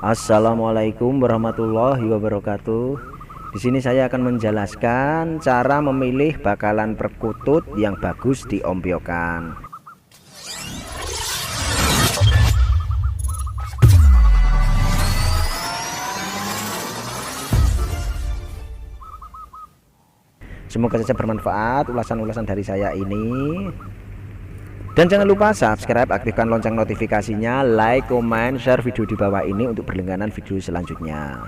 Assalamualaikum warahmatullahi wabarakatuh. Di sini saya akan menjelaskan cara memilih bakalan perkutut yang bagus di ompiokan. Semoga saja bermanfaat ulasan-ulasan dari saya ini. Dan jangan lupa subscribe, aktifkan lonceng notifikasinya, like, comment, share video di bawah ini untuk berlangganan video selanjutnya.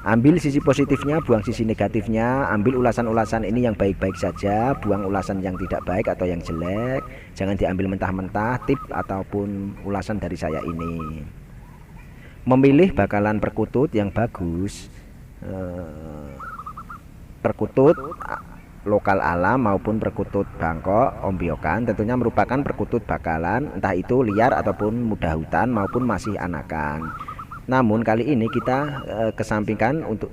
Ambil sisi positifnya, buang sisi negatifnya, ambil ulasan-ulasan ini yang baik-baik saja, buang ulasan yang tidak baik atau yang jelek. Jangan diambil mentah-mentah tip ataupun ulasan dari saya ini. Memilih bakalan perkutut yang bagus. Eh, perkutut lokal alam maupun perkutut Bangkok ombiokan tentunya merupakan perkutut bakalan entah itu liar ataupun mudah hutan maupun masih anakan. Namun kali ini kita e, kesampingkan untuk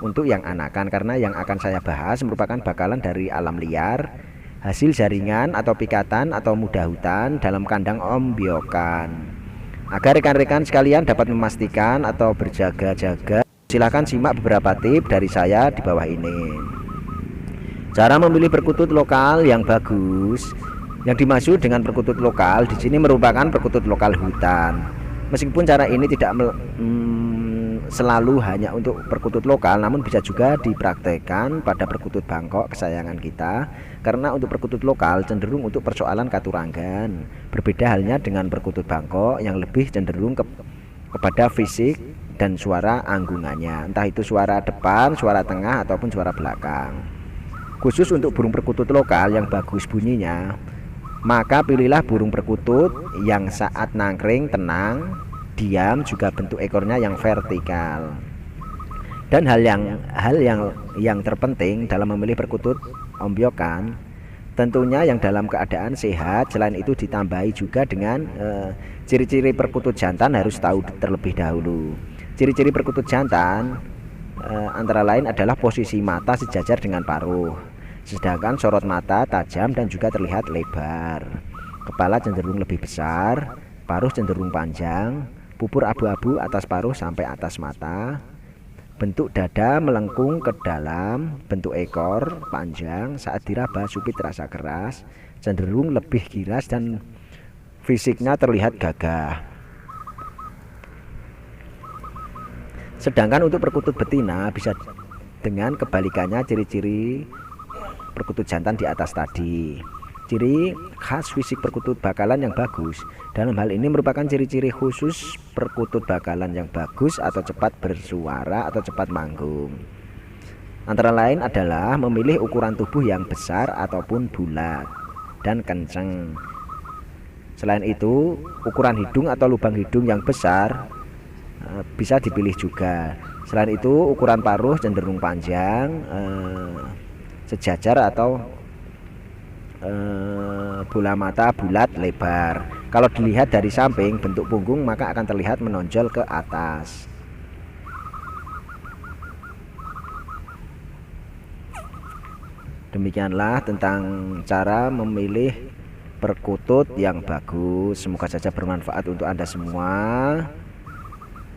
untuk yang anakan karena yang akan saya bahas merupakan bakalan dari alam liar hasil jaringan atau pikatan atau mudah hutan dalam kandang ombiokan agar rekan-rekan sekalian dapat memastikan atau berjaga-jaga silahkan simak beberapa tip dari saya di bawah ini Cara memilih perkutut lokal yang bagus yang dimaksud dengan perkutut lokal di sini merupakan perkutut lokal hutan. Meskipun cara ini tidak hmm, selalu hanya untuk perkutut lokal, namun bisa juga dipraktekkan pada perkutut Bangkok kesayangan kita. Karena untuk perkutut lokal cenderung untuk persoalan katurangan. Berbeda halnya dengan perkutut Bangkok yang lebih cenderung ke, kepada fisik dan suara anggungannya. Entah itu suara depan, suara tengah ataupun suara belakang. Khusus untuk burung perkutut lokal yang bagus bunyinya, maka pilihlah burung perkutut yang saat nangkring tenang, diam juga bentuk ekornya yang vertikal. Dan hal yang hal yang yang terpenting dalam memilih perkutut ombyokan tentunya yang dalam keadaan sehat selain itu ditambahi juga dengan eh, ciri-ciri uh, perkutut jantan harus tahu terlebih dahulu. Ciri-ciri perkutut jantan uh, antara lain adalah posisi mata sejajar dengan paruh sedangkan sorot mata tajam dan juga terlihat lebar. Kepala cenderung lebih besar paruh cenderung panjang pupur abu-abu atas paruh sampai atas mata. Bentuk dada melengkung ke dalam bentuk ekor panjang saat diraba supit terasa keras cenderung lebih giras dan fisiknya terlihat gagah. Sedangkan untuk perkutut betina bisa dengan kebalikannya ciri-ciri perkutut jantan di atas tadi. Ciri khas fisik perkutut bakalan yang bagus dalam hal ini merupakan ciri-ciri khusus perkutut bakalan yang bagus atau cepat bersuara atau cepat manggung. Antara lain adalah memilih ukuran tubuh yang besar ataupun bulat dan kencang. Selain itu, ukuran hidung atau lubang hidung yang besar eh, bisa dipilih juga. Selain itu, ukuran paruh cenderung panjang, eh, sejajar atau e, bola mata bulat lebar. Kalau dilihat dari samping bentuk punggung maka akan terlihat menonjol ke atas. Demikianlah tentang cara memilih perkutut yang bagus. Semoga saja bermanfaat untuk Anda semua.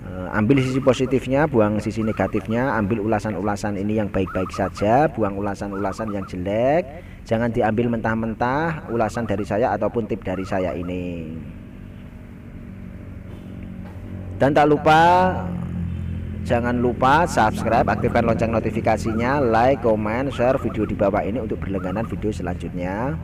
Eh, ambil sisi positifnya buang sisi negatifnya ambil ulasan-ulasan ini yang baik-baik saja buang ulasan-ulasan yang jelek. Jangan diambil mentah-mentah ulasan dari saya ataupun tip dari saya ini. Dan tak lupa jangan lupa subscribe aktifkan lonceng notifikasinya like comment share video di bawah ini untuk berlangganan video selanjutnya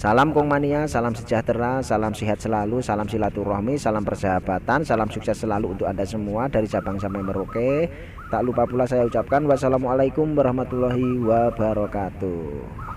Salam Kongmania, salam sejahtera, salam sehat selalu, salam silaturahmi, salam persahabatan, salam sukses selalu untuk Anda semua dari Sabang sampai Merauke. Tak lupa pula saya ucapkan wassalamualaikum warahmatullahi wabarakatuh.